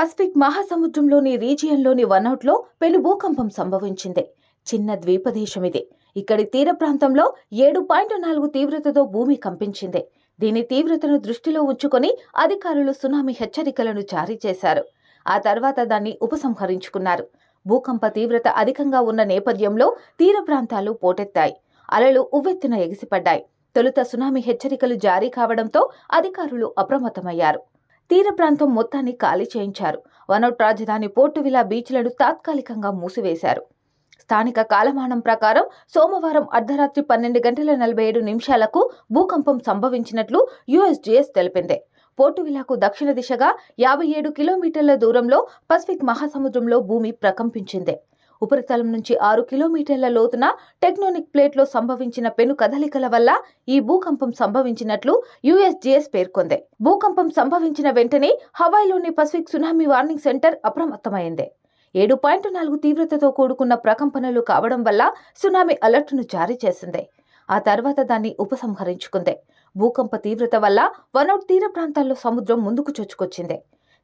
Pacific మహాసముద్రంలోని రీజియన్లోని వనౌట్లో పెను భూకంపం సంభవించింది. చిన్న ద్వీపదేశం ఇది. ఇక్కడి తీర ప్రాంతంలో ఏడు పాయింట్ నాలుగు తీవ్రతతో భూమి కంపించింది. దీని తీవ్రతను దృష్టిలో ఉంచుకొని అధికారులు సునామీ హెచ్చరికలను జారీ చేశారు. ఆ తర్వాత దాన్ని ఉపసంహరించుకున్నారు. భూకంప తీవ్రత అధికంగా ఉన్న నేపథ్యంలో తీర ప్రాంతాలు పోటెత్తాయి. అలలు ఉవ్వెత్తున ఎగిసిపడ్డాయి. తొలుత సునామీ హెచ్చరికలు జారీ కావడంతో అధికారులు అప్రమత్తమయ్యారు. తీర ప్రాంతం మొత్తాన్ని ఖాళీ చేయించారు. వనౌట్ రాజధాని పోర్టు విలా బీచ్లను తాత్కాలికంగా మూసివేశారు. స్థానిక కాలమానం ప్రకారం సోమవారం అర్ధరాత్రి పన్నెండు గంటల నలభై ఏడు నిమిషాలకు భూకంపం సంభవించినట్లు యుఎస్జిఎస్ తెలిపింది. పోర్టువిలాకు దక్షిణ దిశగా యాభై ఏడు కిలోమీటర్ల దూరంలో పసిఫిక్ మహాసముద్రంలో భూమి ప్రకంపించింది. ఉపరితలం నుంచి ఆరు కిలోమీటర్ల లోతున టెక్నోనిక్ ప్లేట్లో సంభవించిన పెను కదలికల వల్ల ఈ భూకంపం సంభవించినట్లు యుఎస్జిఎస్ పేర్కొంది. భూకంపం సంభవించిన వెంటనే హవాయిలోని పసిఫిక్ సునామీ వార్నింగ్ సెంటర్ అప్రమత్తమైంది. ఏడు పాయింట్ నాలుగు తీవ్రతతో కూడుకున్న ప్రకంపనలు కావడం వల్ల సునామీ అలర్ట్ను జారీ చేసింది. ఆ తర్వాత దాన్ని ఉపసంహరించుకుంది. భూకంప తీవ్రత వల్ల వనౌట్ తీర ప్రాంతాల్లో సముద్రం ముందుకు చొచ్చుకొచ్చింది.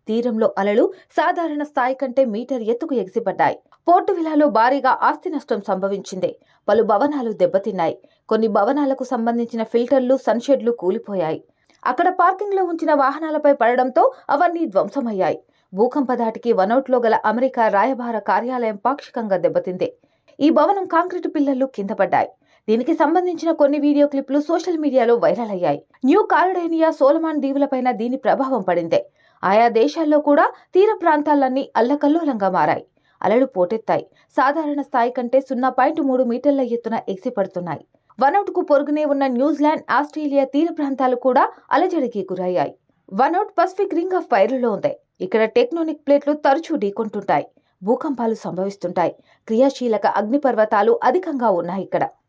తీరంలో అలలు సాధారణ స్థాయి కంటే మీటర్ ఎత్తుకు ఎగిసిపడ్డాయి. పోర్టు విలాలో భారీగా ఆస్తి నష్టం సంభవించింది. పలు భవనాలు దెబ్బతిన్నాయి. కొన్ని భవనాలకు సంబంధించిన ఫిల్టర్లు సన్షెడ్లు కూలిపోయాయి. అక్కడ పార్కింగ్లో ఉంచిన వాహనాలపై పడడంతో అవన్నీ ధ్వంసమయ్యాయి. భూకంప ధాటికి వనౌట్లో గల అమెరికా రాయబార కార్యాలయం పాక్షికంగా దెబ్బతింది. ఈ భవనం కాంక్రీటు పిల్లర్లు కింద పడ్డాయి. దీనికి సంబంధించిన కొన్ని వీడియో క్లిప్లు సోషల్ మీడియాలో వైరల్ అయ్యాయి. న్యూ కారడేనియా సోలమాన్ దీవులపైన దీని ప్రభావం పడింది. ఆయా దేశాల్లో కూడా తీర ప్రాంతాలన్నీ అల్లకల్లోలంగా మారాయి. అలలు పోటెత్తాయి. సాధారణ స్థాయి కంటే సున్నా పాయింట్ మూడు మీటర్ల ఎత్తున ఎగిసిపడుతున్నాయి వనౌట్కు పొరుగునే ఉన్న న్యూజిలాండ్ ఆస్ట్రేలియా తీర ప్రాంతాలు కూడా అలజడికి గురయ్యాయి. వనౌట్ పసిఫిక్ రింగ్ ఆఫ్ ఫైర్లో ఉంది. ఇక్కడ టెక్నోనిక్ ప్లేట్లు తరచూ ఢీకొంటుంటాయి. భూకంపాలు సంభవిస్తుంటాయి. క్రియాశీలక అగ్నిపర్వతాలు అధికంగా ఉన్నాయి ఇక్కడ.